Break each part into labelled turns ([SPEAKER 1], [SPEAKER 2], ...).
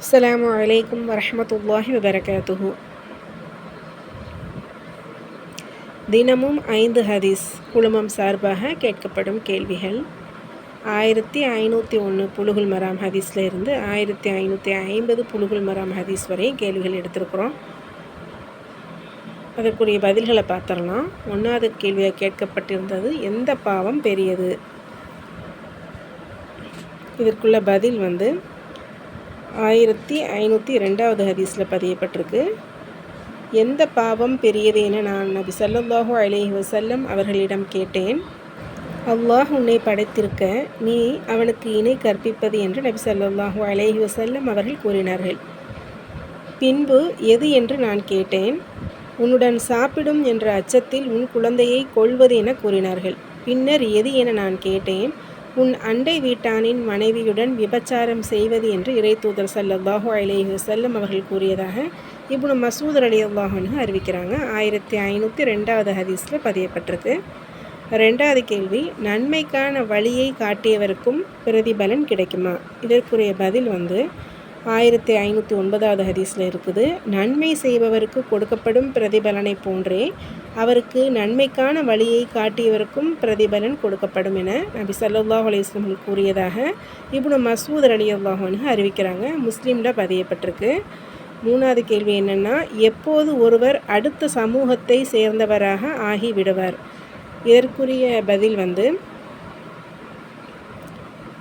[SPEAKER 1] அஸ்லாம் வலைக்கம் வரமத்துல்லாஹி வபரகாத்துஹு. தினமும் ஐந்து ஹதீஸ் குழுமம் சார்பாக கேட்கப்படும் கேள்விகள். ஆயிரத்தி ஐநூற்றி ஒன்று புலுகுல் மராம் ஹதீஸில் இருந்து ஆயிரத்தி ஐநூற்றி ஐம்பது புலுகுல் மராம் ஹதீஸ் வரை கேள்விகள் எடுத்திருக்கிறோம். அதற்குரிய பதில்களை பார்த்துடலாம். ஒன்றாவது கேள்வியாக கேட்கப்பட்டிருந்தது எந்த பாவம் பெரியது? இதற்குள்ள பதில் வந்து ஆயிரத்தி ஐநூற்றி ரெண்டாவது ஹதீஸில் பதியப்பட்டிருக்கு. எந்த பாவம் பெரியது என நான் நபி ஸல்லல்லாஹு அலேஹி வசல்லம் அவர்களிடம் கேட்டேன். அல்லாஹ் உன்னை படைத்திருக்க நீ அவனுக்கு இணை கற்பிப்பது என்று நபி ஸல்லல்லாஹு அலேஹி வசல்லம் அவர்கள் கூறினார்கள். பின்பு எது என்று நான் கேட்டேன். உன்னுடன் சாப்பிடும் என்ற அச்சத்தில் உன் குழந்தையை கொள்வது என கூறினார்கள். பின்னர் எது என நான் கேட்டேன். உன் அண்டை வீட்டானின் மனைவியுடன் விபச்சாரம் செய்வது என்று இறைத்தூதர் தூதர் அலேஹு அலைஹி அவர்கள் கூறியதாக இப்னு மசூத் அலி அல்லாஹன்னு அறிவிக்கிறாங்க. ஆயிரத்தி ஐநூற்றி ரெண்டாவது ஹதீஸில் பதியப்பட்டிருக்கு. ரெண்டாவது கேள்வி நன்மைக்கான வழியை காட்டியவருக்கும் பிரதிபலன் கிடைக்குமா? இதற்குரிய பதில் வந்து ஆயிரத்தி ஐநூற்றி ஒன்பதாவது ஹதீஸில் இருக்குது நன்மை செய்பவருக்கு கொடுக்கப்படும் பிரதிபலனை போன்றே அவருக்கு நன்மைக்கான வழியை காட்டியவருக்கும் பிரதிபலன் கொடுக்கப்படும் என நபி சல்லாஹ் அலையம் கூறியதாக இப்னு மசூத் அலி அல்லாஹன்னு அறிவிக்கிறாங்க. முஸ்லீமில் பதியப்பட்டிருக்கு. மூணாவது கேள்வி என்னென்னா எப்போது ஒருவர் அடுத்த சமூகத்தை சேர்ந்தவராக ஆகிவிடுவார்? இதற்குரிய பதில் வந்து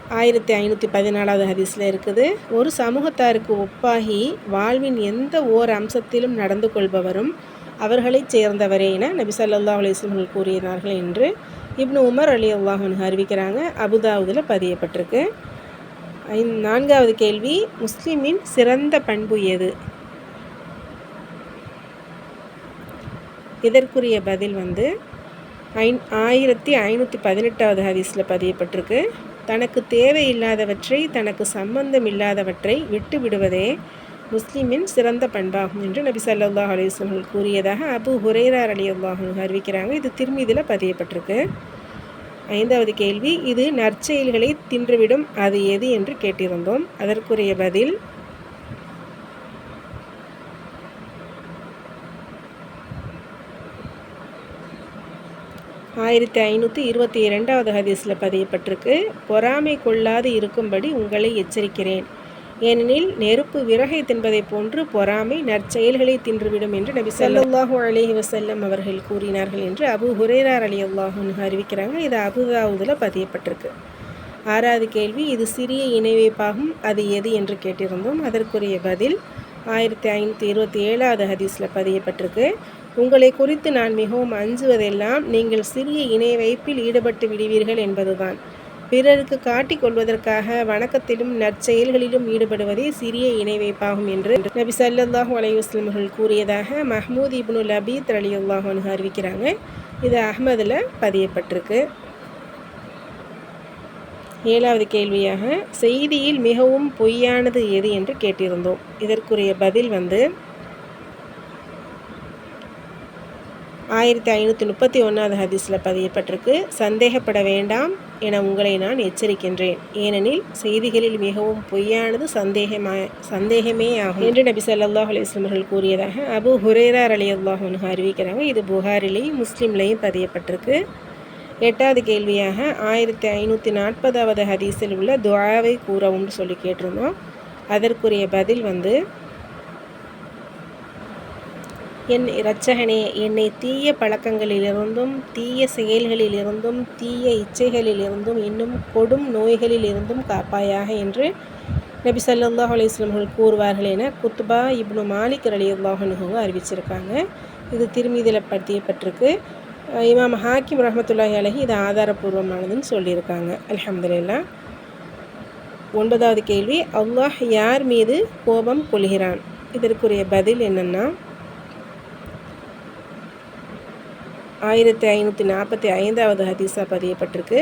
[SPEAKER 1] ஆயிரத்தி ஐநூற்றி பதினாலாவது ஹதீஸில் இருக்குது ஒரு சமூகத்தாருக்கு ஒப்பாகி வாழ்வின் எந்த ஓர் அம்சத்திலும் நடந்து கொள்பவரும் அவர்களைச் சேர்ந்தவரே என நபி சல்லா அலிஸ்லம்கள் கூறினார்கள் என்று இப்னு உமர் அலி அல்லாஹன் அறிவிக்கிறாங்க அபுதாவுதில் பதியப்பட்டிருக்கு. நான்காவது கேள்வி முஸ்லீமின் சிறந்த பண்பு எது? இதற்குரிய பதில் வந்து ஐ ஆயிரத்தி ஐநூற்றி பதினெட்டாவது ஹதீஸில் பதியப்பட்டிருக்கு தனக்கு தேவையில்லாதவற்றை தனக்கு சம்பந்தம் இல்லாதவற்றை விட்டு விடுவதே முஸ்லீமின் சிறந்த பண்பாகும் என்று நபி சல்லாஹ் அலிஸ்வர்கள் கூறியதாக அபு ஹுரேரார் அலி அல்லாஹன் அறிவிக்கிறாங்க. இது திருமீதில் பதியப்பட்டிருக்கு. ஐந்தாவது கேள்வி இது நற்செயல்களை தின்றுவிடும் அது எது என்று கேட்டிருந்தோம். அதற்குரிய பதில் ஆயிரத்தி ஐநூற்றி இருபத்தி இரண்டாவது ஹதீஸில் பதியப்பட்டிருக்கு பொறாமை கொள்ளாது இருக்கும்படி உங்களை எச்சரிக்கிறேன். ஏனெனில் நெருப்பு விறகை தின்பதை போன்று பொறாமை நற்செயல்களை தின்றுவிடும் என்று நபி சல்லாஹூ அலஹி வசல்லம் அவர்கள் கூறினார்கள் என்று அபு ஹுரேரார் அலி அல்லாஹூன்னு அறிவிக்கிறாங்க. இது அபுதாவுதில் பதியப்பட்டிருக்கு. ஆறாவது கேள்வி இது சிறிய இணைவைப்பாகும் அது எது? என்று கேட்டிருந்தோம். அதற்குரிய பதில் ஆயிரத்தி ஐநூற்றி இருபத்தி ஏழாவது ஹதீஸில் பதியப்பட்டிருக்கு. உங்களை குறித்து நான் மிகவும் அஞ்சுவதெல்லாம் நீங்கள் சிறிய இணை வைப்பில் ஈடுபட்டு விடுவீர்கள் என்பதுதான். பிறருக்கு காட்டிக் கொள்வதற்காக வணக்கத்திலும் நற்செயல்களிலும் ஈடுபடுவதே சிறிய இணை வைப்பாகும் என்று நபி சல்லாஹூ அலையுஸ்லமர்கள் கூறியதாக மஹமூத் இப்னு லபீத் அலி அறிவிக்கிறாங்க. இது அஹ்மதில் பதியப்பட்டிருக்கு. ஏழாவது கேள்வியாக செய்தியில் மிகவும் பொய்யானது எது என்று கேட்டிருந்தோம். இதற்குரிய பதில் வந்து ஆயிரத்தி ஐநூற்றி முப்பத்தி ஒன்றாவது ஹதீஸில் பதியப்பட்டிருக்கு சந்தேகப்பட வேண்டாம் என உங்களை நான் எச்சரிக்கின்றேன். ஏனெனில் செய்திகளில் மிகவும் பொய்யானது சந்தேகமா சந்தேகமே ஆகும். என்று நபி சல்லாஹ் அலிஸ்லமர்கள் கூறியதாக அபு ஹுரேரார் அலி அல்லாஹன் அறிவிக்கிறாங்க. இது புகாரிலேயும் முஸ்லீம்லேயும் பதியப்பட்டிருக்கு. எட்டாவது கேள்வியாக ஆயிரத்தி ஐநூற்றி நாற்பதாவது ஹதீஸில் உள்ள துவாவை கூறவும்னு சொல்லி கேட்டிருந்தோம். அதற்குரிய பதில் வந்து என் இரட்சகனே என்னை தீய பழக்கங்களிலிருந்தும் தீய செயல்களிலிருந்தும் தீய இச்சைகளிலிருந்தும் இன்னும் கொடும் நோய்களிலிருந்தும் காப்பாயாக என்று நபி சல்லாஹ் அலிஸ்லம்கள் கூறுவார்கள் என குத்துபா இப்னு மாலிக் அலி அல்லாஹனுங்க அறிவிச்சிருக்காங்க. இது திருமீதியில் படுத்தியப்பட்டிருக்கு இமாம் ஹாக்கிம் ரஹமத்துல்லாஹி அலஹி இது ஆதாரபூர்வமானதுன்னு சொல்லியிருக்காங்க. அலமதுல்லா ஒன்பதாவது கேள்வி அல்லாஹ் யார் மீது கோபம் கொள்கிறான்? இதற்குரிய பதில் என்னென்னா ஆயிரத்தி ஐநூற்றி நாற்பத்தி ஐந்தாவது ஹதீஸா பதியப்பட்டிருக்கு.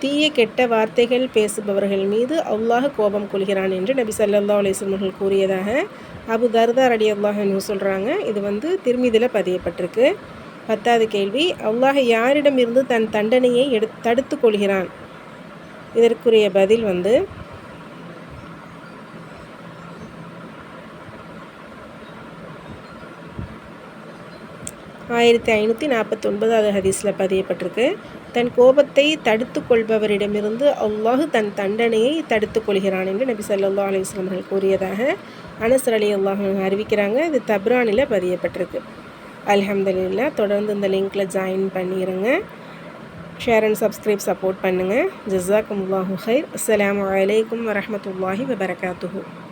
[SPEAKER 1] தீய கெட்ட வார்த்தைகள் பேசுபவர்கள் மீது அல்லாஹ் கோபம் கொள்கிறான் என்று நபி சல்லா அலிஸ்லமர்கள் கூறியதாக அபு தர்தார் அடி அல்லாஹ்னு சொல்கிறாங்க இது வந்து திருமிதியில் பதியப்பட்டிருக்கு. பத்தாவது கேள்வி அல்லாஹ் யாரிடமிருந்து தன் தண்டனையை எடு தடுத்து கொள்கிறான்? இதற்குரிய பதில் வந்து ஆயிரத்தி ஐநூற்றி நாற்பத்தொன்பதாவது ஹதீஸில் பதியப்பட்டிருக்கு. தன் கோபத்தை தடுத்து கொள்பவரிடமிருந்து அல்லாஹு தன் தண்டனையை தடுத்து கொள்கிறான் என்று நபி சல்லா அலிஸ்லாம் அவர்கள் கூறியதாக அனசர் அலி அல்லாஹ் அறிவிக்கிறாங்க. இது தப்ரானில் பதியப்பட்டிருக்கு. அலமதுல்லா தொடர்ந்து இந்த லிங்க்கில் ஜாயின் பண்ணிடுங்க ஷேர் அண்ட் சப்ஸ்கிரைப் சப்போர்ட் பண்ணுங்கள் ஜஸாக்கும் அல்லாஹு ஹைர் அஸ்லாம் வலைக்கம் வரமத்துல்லாஹி வபரகாத்துஹூ.